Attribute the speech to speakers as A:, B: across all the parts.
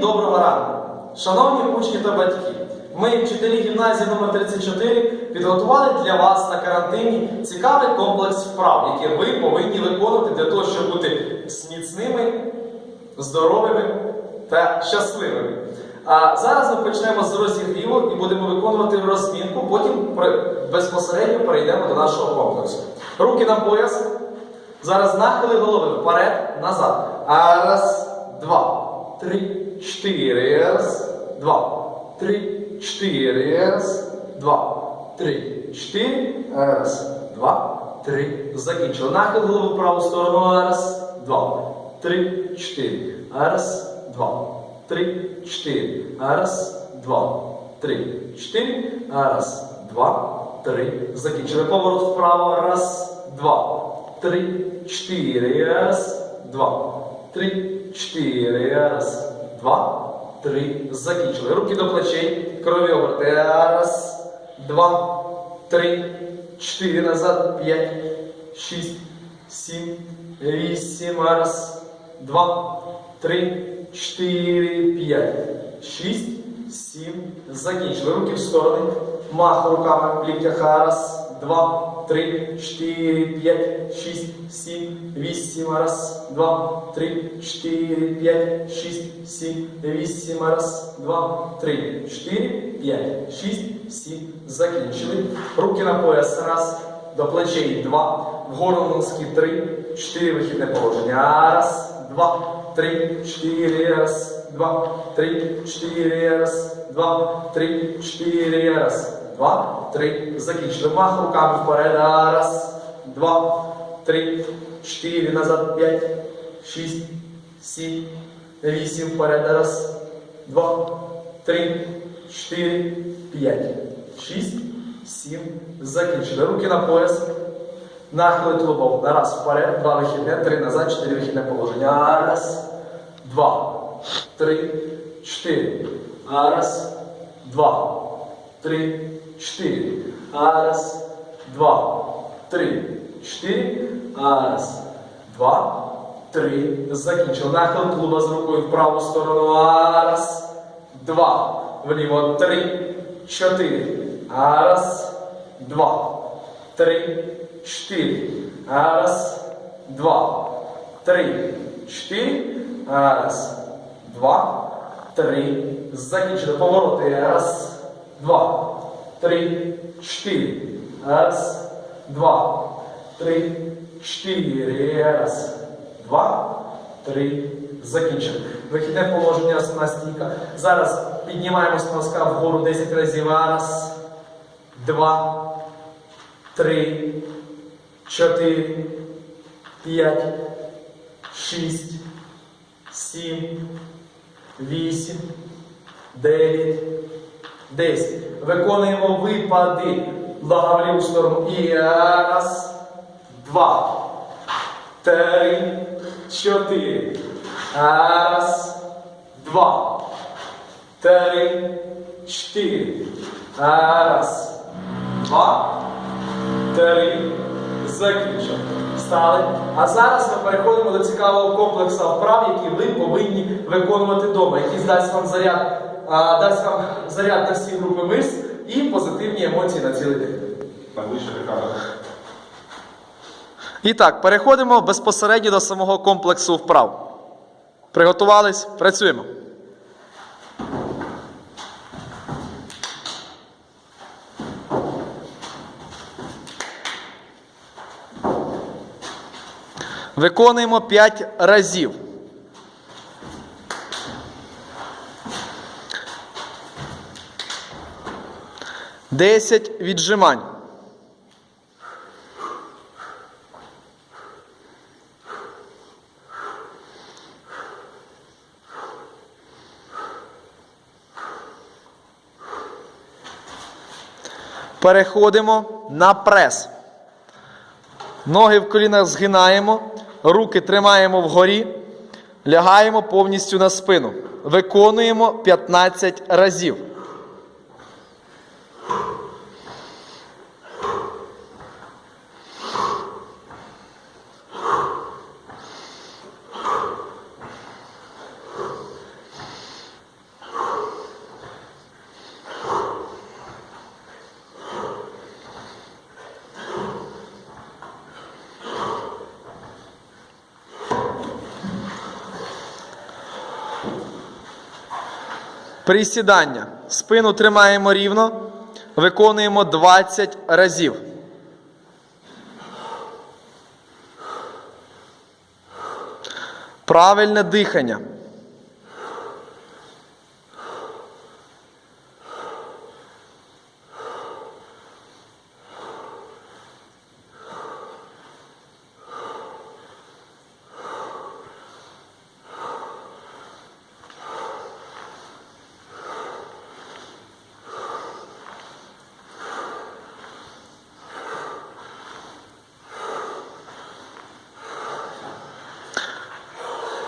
A: Доброго ранку! Шановні учні та батьки, ми, вчителі гімназії номер 34 підготували для вас на карантині цікавий комплекс вправ, які ви повинні виконувати для того, щоб бути міцними, здоровими та щасливими. А зараз ми почнемо з розігріву і будемо виконувати розмінку, потім безпосередньо перейдемо до нашого комплексу. Руки на пояс. Зараз нахили голови вперед, назад. А раз, два, три, чотири. Раз, два, три, чотири. Раз, два, три, чотири. Раз, два, три. Закінчили. Нахил голови в праву сторону. Раз, два, три, чотири. Раз, два, три, чотири. Раз, два, три, чотири. Раз, два, три. Закінчили. Поворот вправо. Раз, два, три, чотири. Раз, два, три, чотири. Раз, два, три. Закінчили. Руки до плечей. Крові. Раз, два, три, чотири. Назад. П'ять, шість, сім, вісім. Раз, два, три, чотири, п'ять, шість, сім. Закінчили. Руки в сторони. Мах руками в ліктях. Раз, два, три, чотири, п'ять, шість, сім, вісім. Раз, два, три, чотири, п'ять, шість, сім, вісім. Раз, два, три, чотири, п'ять, шість, сім. Закінчили. Руки на пояс. Раз, до плечей. Два. Вгору носки. Три, чотири. Вихідне положення. Раз, два, три, чотири. Раз, два, три, чотири. Раз, два, три, чотири. Раз, два, три. Закінчили. Мах руками вперед. Раз, два, три, чотири. Назад. П'ять, шість, сім, вісім. Вперед. Раз, два, три, чотири, п'ять, шість, сім. Закінчили. Руки на пояс. Нахили тулубом. На раз вперед, два вихідне, три назад, чотири вихідне положення. Раз, два, три, чотири. Раз, два, три, чотири. Раз, два, три, чотири. Раз, два, три. Закінчили. Нахил тулуба з рукою в праву сторону. Раз, два. Вліво. Три, чотири. Раз, два, три, чотири. Раз, два, три, чотири. Раз, два, три. Закінчили. Повороти. Раз, два, три, чотири. Раз, два, три, чотири. Раз, два, три. Закінчили. Вихідне положення, основна стійка. Зараз піднімаємось носка вгору 10 разів. Раз, два, три, чотири, п'ять, шість, сім, вісім, дев'ять, десять. Виконуємо випади. В ліву сторону. І раз, два, три, чотири. Раз, два, три, чотири. Раз, два, три. Закінчили. Стали. А зараз ми переходимо до цікавого комплексу вправ, які ви повинні виконувати вдома, який дасть вам заряд, а, дасть вам заряд на всі групи мишць і позитивні емоції на цілий день.
B: Так, вище Рикардо.
A: І так, переходимо безпосередньо до самого комплексу вправ. Приготувались? Працюємо. Виконуємо 5 разів. Десять віджимань. Переходимо на прес. Ноги в колінах згинаємо, руки тримаємо вгорі, лягаємо повністю на спину. Виконуємо 15 разів. Присідання. Спину тримаємо рівно. Виконуємо 20 разів. Правильне дихання.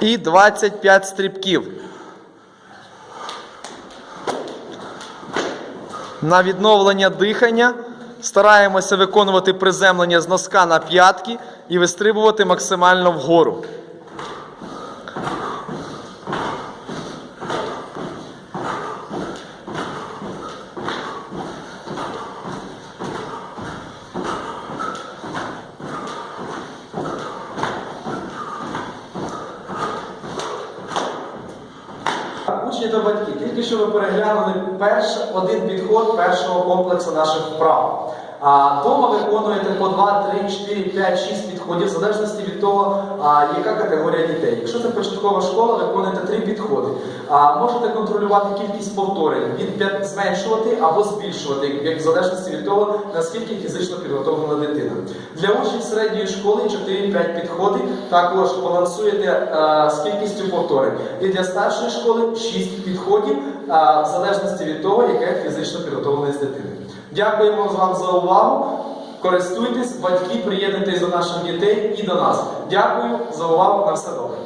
A: І 25 стрибків. На відновлення дихання стараємося виконувати приземлення з носка на п'ятки і вистрибувати максимально вгору. Та батьки, тільки що ви переглянули перш, один підход першого комплексу наших вправ. А дома виконуєте по 2, 3, 4, 5, 6 підходів, в залежності від того, яка категорія дітей. Якщо це початкова школа, виконуєте 3 підходи. Можете контролювати кількість повторень, від 5 зменшувати або збільшувати, як в залежності від того, наскільки фізично підготовлена дитина. Для учнів середньої школи 4-5 підходи, також балансуєте з кількістю повторень. І для старшої школи 6 підходів, в залежності від того, яка фізична підготовленість дитини. Дякуємо вам за увагу. Користуйтесь, батьки, приєднуйтесь до наших дітей і до нас. Дякую за увагу. На все добре.